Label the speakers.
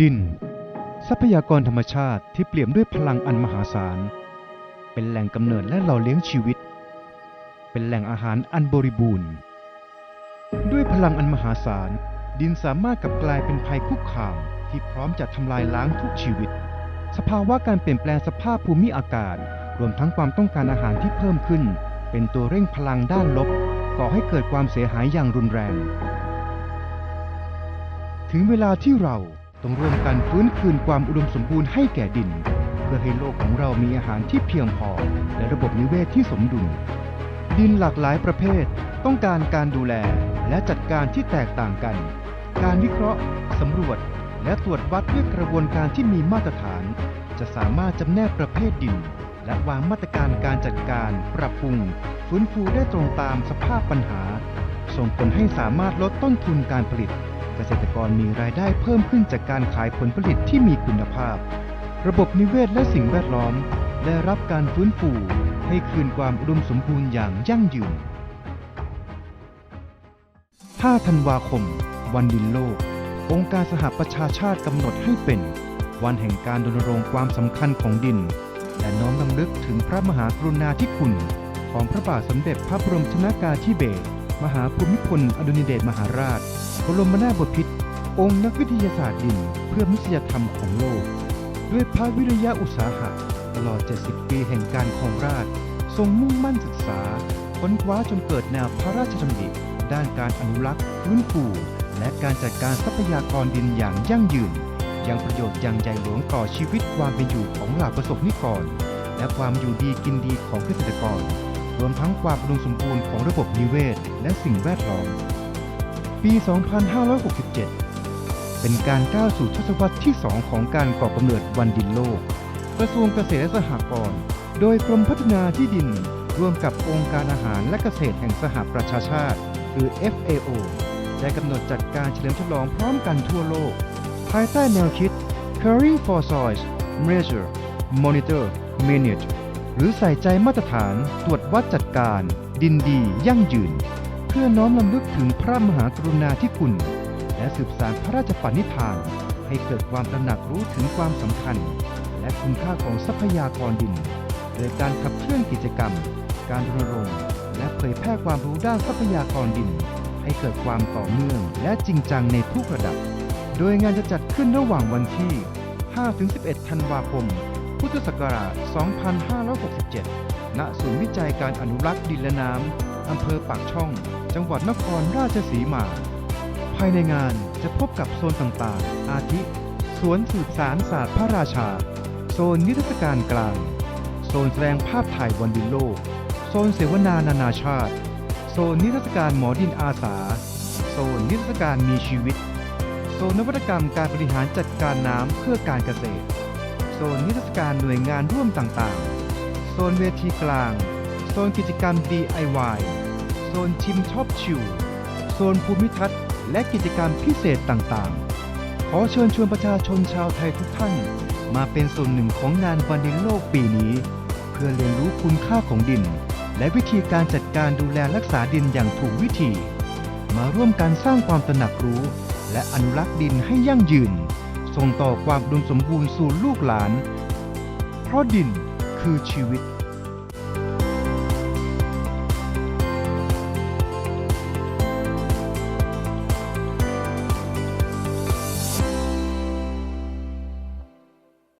Speaker 1: ดิน ทรัพยากรธรรมชาติที่เปลี่ยมด้วยพลังอันมหาศาล เป็นแหล่งกำเนิดและหล่อเลี้ยงชีวิต เป็นแหล่งอาหารอันบริบูรณ์ ด้วยพลังอันมหาศาล ดินสามารถกลับกลายเป็นภัยคุกคามที่พร้อมจะทำลายล้างทุกชีวิต สภาวะการเปลี่ยนแปลงสภาพภูมิอากาศ รวมทั้งความต้องการอาหารที่เพิ่มขึ้น เป็นตัวเร่งพลังด้านลบ ก่อให้เกิดความเสียหายอย่างรุนแรง ถึงเวลาที่เรา ต้องร่วมกันฟื้นคืนความอุดมสมบูรณ์ให้แก่ดิน เพื่อให้โลกของเรามีอาหารที่เพียงพอ และระบบนิเวศที่สมดุล ดินหลากหลายประเภท ต้องการการดูแลและจัดการที่แตกต่างกัน การวิเคราะห์สำรวจ และตรวจวัดด้วยกระบวนการที่มีมาตรฐาน จะสามารถจำแนกประเภทดิน และวางมาตรการการจัดการ ปรับปรุง ฟื้นฟูได้ตรงตามสภาพปัญหา ส่งผลให้สามารถลดต้นทุนการผลิต เกษตรกรมีรายได้เพิ่มขึ้นจากการขายผลผลิตที่มีคุณภาพ ระบบนิเวศและสิ่งแวดล้อม ได้รับการฟื้นฟูให้คืนความอุดมสมบูรณ์อย่างยั่งยืน 5 ธันวาคม วันดินโลก องค์การสหประชาชาติกำหนดให้เป็น วันแห่งการรณรงค์ความสำคัญของดิน และน้อมรำลึกถึงพระมหากรุณาธิคุณ ของพระบาทสมเด็จพระบรมชนากาธิเบศรมหาภูมิพลอดุลยเดชมหาราช บรมนาถบพิตรองค์นักวิทยาศาสตร์ดินเพื่อมนุษยธรรมของโลก ด้วยพระวิริยะอุตสาหะตลอด 70 ปีแห่งการครองราชทรงมุ่งมั่นศึกษา ค้นคว้าจนเกิดแนวพระราชดำริด้านการอนุรักษ์ฟื้นฟูและการจัดการทรัพยากรดินอย่างยั่งยืน ยังประโยชน์อย่างใหญ่หลวงต่อชีวิตความเป็นอยู่ของเหล่าประสบนิกร และความอยู่ดีกินดีของเกษตรกร รวมทั้งความอุดมสมบูรณ์ของระบบนิเวศ และสิ่งแวดล้อม ปี 2567 เป็นการก้าวสู่ทศวรรษที่ 2 ของการก่อกำเนิดวันดินโลก กระทรวงเกษตรและสหกรณ์ โดยกรมพัฒนาที่ดิน ร่วมกับองค์การอาหารและเกษตรแห่งสหประชาชาติ หรือ FAO ได้กำหนดจัดการเฉลิมฉลองพร้อมกันทั่วโลก ภายใต้แนวคิด Caring for Soils Measure Monitor Manage หรือใส่ใจมาตรฐานตรวจวัดจัดการ ดินดียั่งยืน พื่อน้อมรำลึกถึงพระมหากรุณาธิคุณ และสืบสานพระราชปณิธาน ให้เกิดความตระหนักรู้ถึงความสำคัญ และคุณค่าของทรัพยากรดินโดยการขับเคลื่อนกิจกรรม การรณรงค์และเผยแพร่ความรู้ด้านทรัพยากรดิน ให้เกิดความต่อเนื่องและจริงจังในทุกระดับ โดยงานจะจัดขึ้นระหว่างวันที่ 5-11 ธันวาคม พุทธศักราช 2567 ณ ศูนย์วิจัยการอนุรักษ์ดินและน้ำ อำเภอปากช่อง จังหวัดนครราชสีมา ภายในงานจะพบกับโซนต่างๆ อาทิ สวนสืบสารศาสตร์พระราชา โซนนิทรรศการกลาง โซนแสดงภาพถ่ายวันดินโลก โซนเสวนานานาชาติ โซนนิทรรศการหมอดินอาสา โซนนิทรรศการมีชีวิต โซนนวัตกรรมการบริหารจัดการน้ำเพื่อการเกษตร โซนนิทรรศการหน่วยงานร่วมต่างๆ โซนเวทีกลาง ซนกิจกรรม DIY โซนชิมช็อปชิวโซนภูมิทัศน์และกิจกรรมพิเศษต่างๆ ขอเชิญชวนประชาชนชาวไทยทุกท่าน มาเป็นส่วนหนึ่งของงานวันดินโลกปีนี้ เพื่อเรียนรู้คุณค่าของดิน และวิธีการจัดการดูแลรักษาดินอย่างถูกวิธี มาร่วมกันสร้างความตระหนักรู้ และอนุรักษ์ดินให้ยั่งยืน ส่งต่อความอุดมสมบูรณ์สู่ลูกหลาน เพราะดินคือชีวิต